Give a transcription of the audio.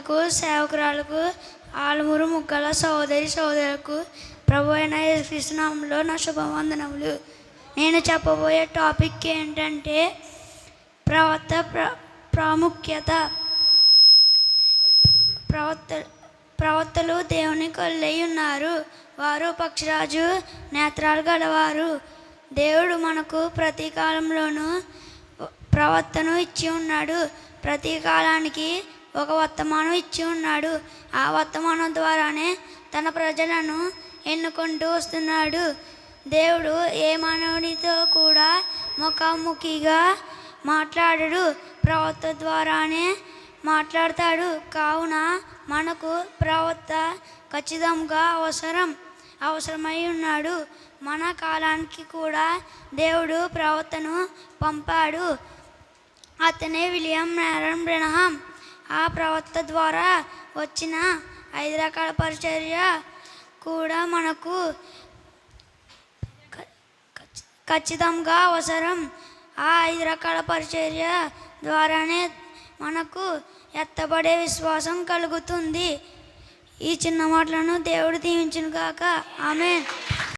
సేవకులకు సేవకురాలకు ఆలుమూరు ముక్కల సోదరి సోదరులకు ప్రభు అయిన కృష్ణంలో నా శుభవందనములు. నేను చెప్పబోయే టాపిక్ ఏంటంటే ప్రవర్త ప్ర ప్రాముఖ్యత. ప్రవర్త ప్రవర్తలు దేవుని కొల్లై ఉన్నారు. వారు పక్షిరాజు నేత్రాలు గలవారు. దేవుడు మనకు ప్రతి కాలంలోనూ ప్రవర్తను ఇచ్చి ఉన్నాడు. ప్రతి కాలానికి ఒక వర్తమానం ఇచ్చి ఉన్నాడు. ఆ వర్తమానం ద్వారానే తన ప్రజలను ఎన్నుకుంటూ వస్తున్నాడు. దేవుడు ఏ మానవునితో కూడా ముఖాముఖిగా మాట్లాడడు. ప్రవక్త ద్వారానే మాట్లాడతాడు. కావున మనకు ప్రవక్త ఖచ్చితంగా అవసరం అవసరమై ఉన్నాడు. మన కాలానికి కూడా దేవుడు ప్రవక్తను పంపాడు. అతనే విలియం నారాయణ బ్రెనహాం. ఆ ప్రవక్త ద్వారా వచ్చిన ఐదు రకాల పరిచర్య కూడా మనకు ఖచ్చితంగా అవసరం. ఆ ఐదు రకాల పరిచర్య ద్వారానే మనకు ఎత్తబడే విశ్వాసం కలుగుతుంది. ఈ చిన్న మాటలను దేవుడు దీవించును కాక ఆమె